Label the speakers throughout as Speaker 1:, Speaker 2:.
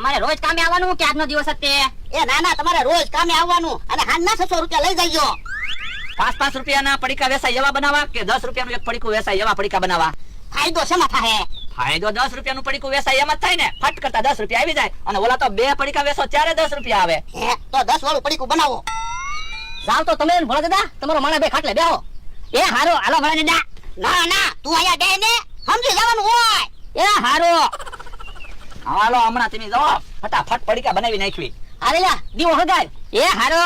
Speaker 1: અમારે રોજ કામે આવવાનું કે આજનો દિવસ તે
Speaker 2: એ ના ના તમારે રોજ કામે આવવાનું અને હાલના છસો રૂપિયા લઈ જજો.
Speaker 3: પાંચ પાંચ રૂપિયાના પડીકા વેસાય એવા બનાવવા કે દસ રૂપિયાનું એક પડીકું વેસાય એવા પડીકા બનાવવા
Speaker 2: ફાયદો શેમાં થાય
Speaker 3: ફાયદો દસ રૂપિયાનું પડીકું વેસાય એમ જ થાય ને. ફટ કરતા દસ રૂપિયા આવી જાય અને ઓલા તો બે પડીકા વેસો ત્યારે દસ રૂપિયા આવે.
Speaker 2: તો દસ વાળું પડીકું બનાવો.
Speaker 1: જાવ તો તમે ભોળા દાદા તમારો માણસ બે ખાટલે બેહો. એ હારો હાલો ભોળા દાદા.
Speaker 2: ના ના તું અહીંયા બે ને સમજી જવાનું હોય
Speaker 1: એ હારો
Speaker 3: હાલો હમણાં તમે જાઓ ફટાફટ પડીકા બનાવી નાખવી.
Speaker 1: અરે લા દીવો હગાય એ હારો.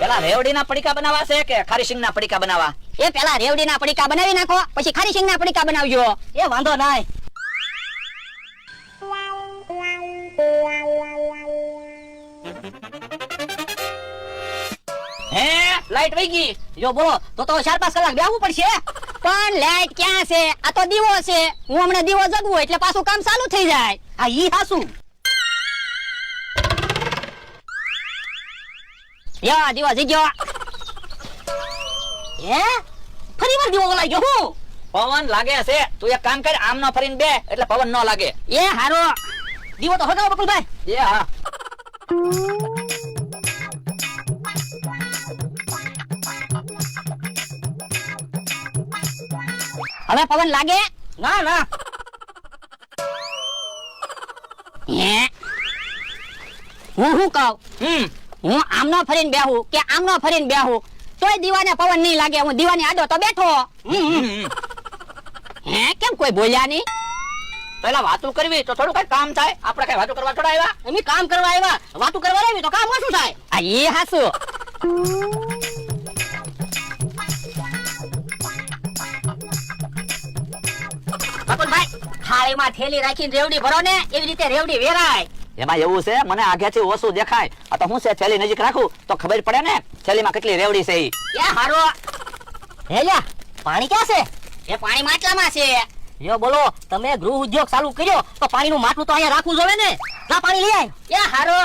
Speaker 3: પેલા રેવડીના પડીકા બનાવવા છે કે ખારીસિંગના પડીકા બનાવવા
Speaker 1: એ પેલા રેવડીના પડીકા બનાવી નાખો પછી ખારીસિંગના પડીકા બનાવજો. એ વાંધો નાય.
Speaker 3: હે લાઈટ વઈ ગઈ.
Speaker 1: જો બોલો તો તો ચાર પાંચ કલાક બેહવું પડશે. પણ લાઈટ ક્યાં છે? આ તો દીવો છે. હું હમણાં દીવો જગવું એટલે પાછું કામ ચાલુ થઈ જાય. આ ઈ હાસું. યા દીવો જગ્યો હે? ફરી વાર દીવો બોલાઈ ગયો હું?
Speaker 3: પવન લાગે છે. તું એક કામ કર આમ નો ફરીને બે એટલે પવન ન લાગે.
Speaker 1: એ હારો. દીવો તો હગાવો બકુલભાઈ.
Speaker 3: એ હા.
Speaker 1: હવે પવન લાગે?
Speaker 3: ના ના.
Speaker 1: હે? હું શું કહું?
Speaker 3: હમ.
Speaker 1: હું આમનો ફરીને બેહું કે આમનો ફરીને બેહું? તોય દીવાને પવન નહીં લાગે હું દીવાની આડો તો બેઠો. હે કેમ કોઈ બોલ્યા નહીં?
Speaker 3: પેલા વાતું કરવી તો થોડું કઈ કામ થાય. આપણે કઈ વાતું કરવા થોડા આવ્યા?
Speaker 1: અમે કામ કરવા આવ્યા? વાતું કરવા આવી તો કામ ઓછું થાય. આ એ હાસુ. બકુલભાઈ થાળીમાં થેલી રાખીને રેવડી ભરો ને એવી રીતે રેવડી વેરાય.
Speaker 3: એમાં એવું છે મને આગેથી ઓછું દેખાય. આ તો હું છે થેલી નજીક રાખું? તો ખબર પડે ને થેલીમાં કેટલી રેવડી છે ઈ.
Speaker 1: એ હારો. હેલ્યા પાણી ક્યાં છે? એ પાણી માટલામાં છે. યો બોલો તમે ગૃહ ઉદ્યોગ ચાલુ કર્યો તો પાણીનું માટલું તો અહીંયા રાખવું જોવે ને? ના પાણી લઈ આય. એ હારો.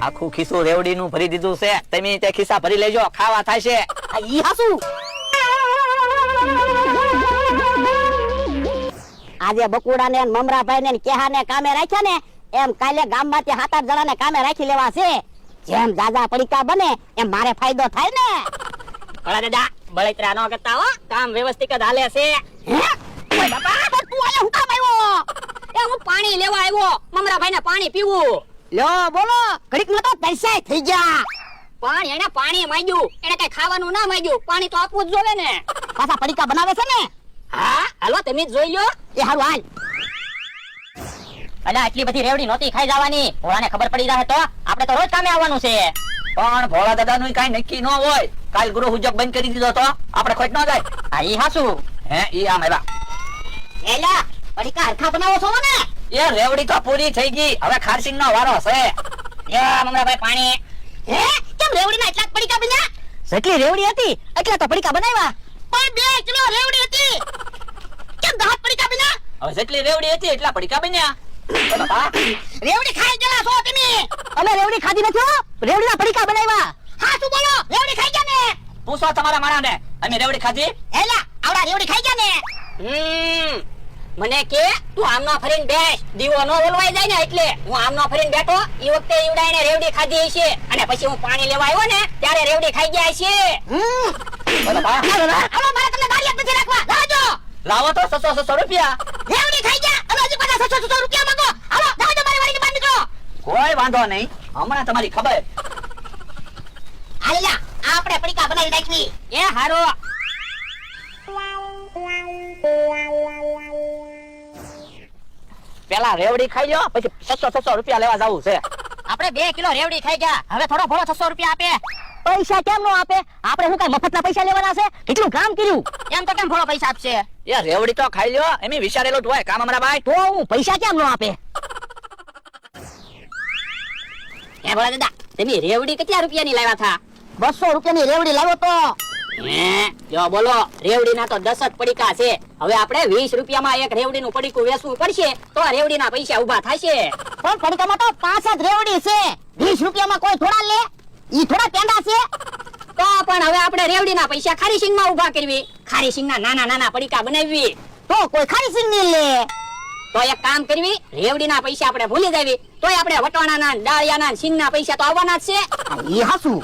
Speaker 3: આખું ખિસ્સું રેવડીનું ભરી દીધું છે. તમે તે ખિસ્સા ભરી લેજો ખાવા થાય છે.
Speaker 1: આ ઈ હાસુ?
Speaker 2: આજે બકુડા ને મમરાભાઈ ને કેહા ને કામે રાખ્યા ને એમ કાલે ગામમાંથી સાત આઠ જણા ને કામે રાખી લેવા છે. જેમ દાદા પડીકા બને એમ મારે ફાયદો થાય ને.
Speaker 1: ભલા દાદા બળતરા નો કરતા હો. કામ વ્યવસ્થિત જ હાલે છે.
Speaker 2: ઓય બાપા તું અહીંયા હું કામ આવ્યો?
Speaker 1: એ હું પાણી લેવા આવ્યો. મમરાભાઈ ને પાણી પીવું.
Speaker 2: લ્યો બોલો. ઘડીકમાં તો તરસાઈ થઈ ગયા.
Speaker 1: પણ એને પાણી માંગ્યું. એને કઈ ખાવાનું ના માંગ્યું. પાણી તો આપવું જ જોવે ને.
Speaker 2: પાછા પડીકા બનાવે છે ને?
Speaker 1: હા હાલો તમે જ જોઈ લો.
Speaker 2: એ હારું હાલ.
Speaker 1: અલા આટલી બધી રેવડી નોતી ખાઈ જવાની. ભોળાને ખબર પડી જાય તો આપણે તો રોજ કામે આવવાનું છે.
Speaker 3: પણ ભોળા દાદા નું કઈ નક્કી ન હોય. કાલ ગુરુ ઉદ્યોગ બંધ કરી દીધો તો આપણે ખોટ ન જાય.
Speaker 1: આ ઈ હાસુ.
Speaker 3: હે ઈ આમ એલા
Speaker 2: એલા પડીકા હરખા બનાવો છો ને
Speaker 3: એ રેવડી તો પૂરી થઈ ગઈ. હવે ખારસિંગ નો વારો છે
Speaker 1: યા મમરાભાઈ પાણી.
Speaker 2: હે? રેવડીના એટલા જ પડીકા બન્યા?
Speaker 1: જેટલી રેવડી હતી એટલા તો પડીકા બનાવ્યા.
Speaker 2: પણ બે કિલો રેવડી હતી. કેમ દહ પડીકા બન્યા?
Speaker 3: હવે જેટલી રેવડી હતી એટલા પડીકા બન્યા.
Speaker 2: રેવડી ખાઈ ગયા છો તમે.
Speaker 1: અમે રેવડી ખાધી નથી હો. રેવડીના પડીકા બનાવ્યા.
Speaker 2: હા શું બોલો? રેવડી ખાઈ ગયા ને?
Speaker 3: પૂછો તમારા માણાને. અમે રેવડી ખાધી?
Speaker 2: એલા આવડા રેવડી ખાઈ ગયા ને?
Speaker 1: હમ. મને કે તું આમનો ફરીને બેસ. દીવો નો ઓલવાઈ જાય ને એટલે. હું આમનો ફરીને બેઠો એ વખતે ઈવડાઈને રેવડી ખાધી હશે. અને પછી હું પાણી લેવા આવ્યો ને ત્યારે રેવડી ખાઈ ગયા હશે.
Speaker 3: લાવો તો સસો સસો રૂપિયા.
Speaker 2: રેવડી ખાઈ ગયા. અને હજી પાછા સસો સસો રૂપિયા માંગો. હાલો લાવજો મારી વાડીની બહાર નીકળો.
Speaker 3: કોઈ વાંધો નહીં. હમણાં તમારી ખબર.
Speaker 2: હાલ્યા આપણે પડીકા બનાવી નાખી
Speaker 1: એ હારો
Speaker 3: પેલા રેવડી ખાઈ લો પછી છસો છસો રૂપિયા લેવા જવું છે.
Speaker 1: આપણે બે કિલો રેવડી ખાઈ ગયા હવે થોડો થોડો છસો રૂપિયા આપે. પૈસા કેમ નો આપે? આપણે શું કઈ મફતના પૈસા લેવાના છે? કેટલું કામ કર્યું? એમ તો કેમ થોડો પૈસા આપશે?
Speaker 3: એ રેવડી તો ખાઈ લ્યો એમ વિચારેલું હોય કામ અમારા ભાઈ
Speaker 1: તો હું પૈસા કેમ નો આપે? એ ભોળા દાદા તમે રેવડી કેટલા રૂપિયાની લાવ્યા હતા
Speaker 2: બસો રૂપિયાની રેવડી લાવો તો.
Speaker 1: હે જો બોલો રેવડીના તો દસ જ પડીકા છે. હવે આપણે વીસ રૂપિયામાં એક રેવડીનું પડીકું વેચવું પડશે તો રેવડીના પૈસા ઊભા થશે.
Speaker 2: પણ પડીકામાં તો પાંચ જ રેવડી છે. વીસ રૂપિયામાં કોઈ થોડા લે? ઈ થોડા પેંડા છે?
Speaker 1: તો પણ હવે આપણે રેવડીના પૈસા ખારી સિંગમાં ઊભા કરવી. ખારી સિંગના નાના નાના પડીકા બનાવવી.
Speaker 2: તો કોઈ ખારી સિંગ નહીં લે.
Speaker 1: તો એક કામ કરવી રેવડીના પૈસા આપણે ભૂલી જવી. તોય આપણે વટવાણાના ને ડાળિયાના સિંગના પૈસા તો આવવાના જ છે.
Speaker 2: ઈ હાસુ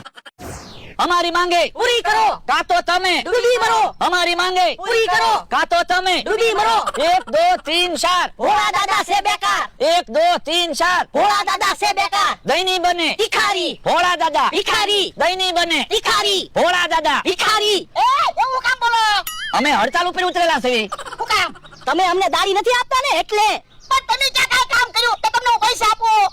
Speaker 3: અમારી માંગે
Speaker 1: પૂરી કરો.
Speaker 3: કા તો તમે?
Speaker 1: ડૂબી મરો
Speaker 3: અમારી માંગે
Speaker 1: પૂરી કરો.
Speaker 3: કા તો તમે?
Speaker 1: ડૂબી મરો
Speaker 3: એક દો તીન ચાર.
Speaker 1: ભોળા દાદા સે બેકાર.
Speaker 3: એક દો તીન ચાર.
Speaker 1: ભોળા દાદા સે બેકાર.
Speaker 3: દૈની બને.
Speaker 1: ભિખારી.
Speaker 3: ભોળા દાદા.
Speaker 1: ભિખારી.
Speaker 3: દૈની બને.
Speaker 1: ભિખારી.
Speaker 3: ભોળા દાદા.
Speaker 1: ભિખારી. એ એવું કામ બોલો.
Speaker 3: અમે હડતાલ ઉપર ઉતરેલા છે
Speaker 1: શું કામ?
Speaker 2: તમે અમને દાડી નથી આપતા ને એટલે?
Speaker 1: પણ તમે ક્યાં કામ કર્યું? તો તમને હું પૈસા આપું.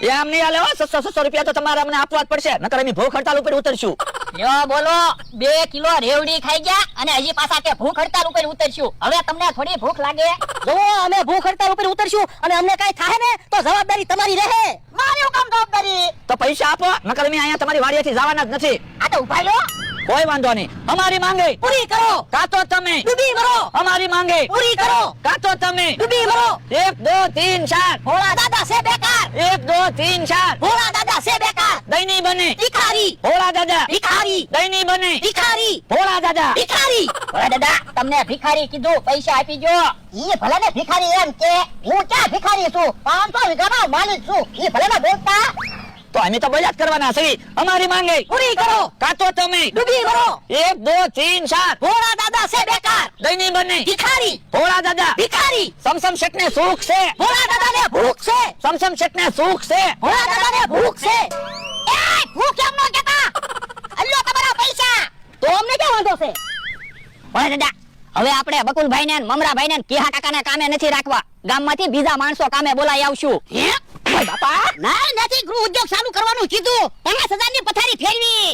Speaker 3: એ આમ નહીં આલે છસો છસો રૂપિયા તો તમારે અમને આપવા જ પડશે નકર અમે ભૂખ હડતાલ ઉપર ઉતરશું.
Speaker 1: યો બોલો બે કિલો રેવડી ખાઈ ગયા અને હજી પાછા કે ભૂખ હડતાલ ઉપર ઉતરશું. હવે તમને થોડી ભૂખ લાગે.
Speaker 2: જો અમે ભૂખ હડતાલ ઉપર ઉતરશું અને અમને કઈ થાય ને તો જવાબદારી તમારી રહે.
Speaker 1: મારી કામ જવાબદારી?
Speaker 3: તો પૈસા આપો નકર અમે અહીંયા તમારી વાડીએથી જવાના જ નથી.
Speaker 1: આ તો ઊભા લો
Speaker 3: કોઈ વાંધો નહીં. અમારી માંગે.
Speaker 1: પૂરી કરો.
Speaker 3: કાં તો તમે.
Speaker 1: ડૂબી મરો.
Speaker 3: અમારી માંગે.
Speaker 1: પૂરી કરો.
Speaker 3: કાં તો તમે.
Speaker 1: ડૂબી મરો.
Speaker 3: એક દો તીન ચાર.
Speaker 1: ભોળા દાદા સે બેકાર.
Speaker 3: એક દો તીન ચાર.
Speaker 1: ભોળા દાદા સે બેકાર.
Speaker 3: દૈની બને.
Speaker 1: ભિખારી.
Speaker 3: ભોળા દાદા.
Speaker 1: ભિખારી.
Speaker 3: દૈની બને.
Speaker 1: ભિખારી.
Speaker 3: ભોળા દાદા.
Speaker 1: ભિખારી. ભોળા દાદા તમને ભિખારી કીધું પૈસા આપી જો ઈ ભલે ને ભિખારી એમ કે હું ક્યાં ભિખારી છું? પાંચસો વીઘાનો માલિક છું. ઈ ભલે ને બોલતા?
Speaker 3: તો અમે તો બજાત કરવાના છે અમારી માંગે
Speaker 1: પૂરી કરો.
Speaker 3: કાં તમે?
Speaker 1: ડૂબી કરો.
Speaker 3: એક દો તીન ચાર
Speaker 1: ભોળા દાદા છે બેકાર.
Speaker 3: દૈની બને.
Speaker 1: ભિખારી.
Speaker 3: ભોળા દાદા.
Speaker 1: ભિખારી.
Speaker 3: સમસમ શેઠ ને સુખ છે.
Speaker 1: ભોળા દાદા ને ભૂખ છે.
Speaker 3: સમસમ શેઠ ને સુખ છે.
Speaker 1: ભોળા દાદા ને ભૂખ છે. એ ભૂખ કેમ નો કેતા? અલ્લો તમારા પૈસા.
Speaker 2: તો અમને ક્યાં વાંધો છે?
Speaker 1: ભોળા દાદા હવે આપણે બકુલભાઈ ને મમરાભાઈ ને કિહા કાકા ને કામે નથી રાખવા. ગામમાંથી બીજા માણસો કામે બોલાઈ આવશું.
Speaker 2: હે? ના નથી ગૃહ ઉદ્યોગ ચાલુ કરવાનું કીધું. પચાસ હજારની પથારી ફેરવી.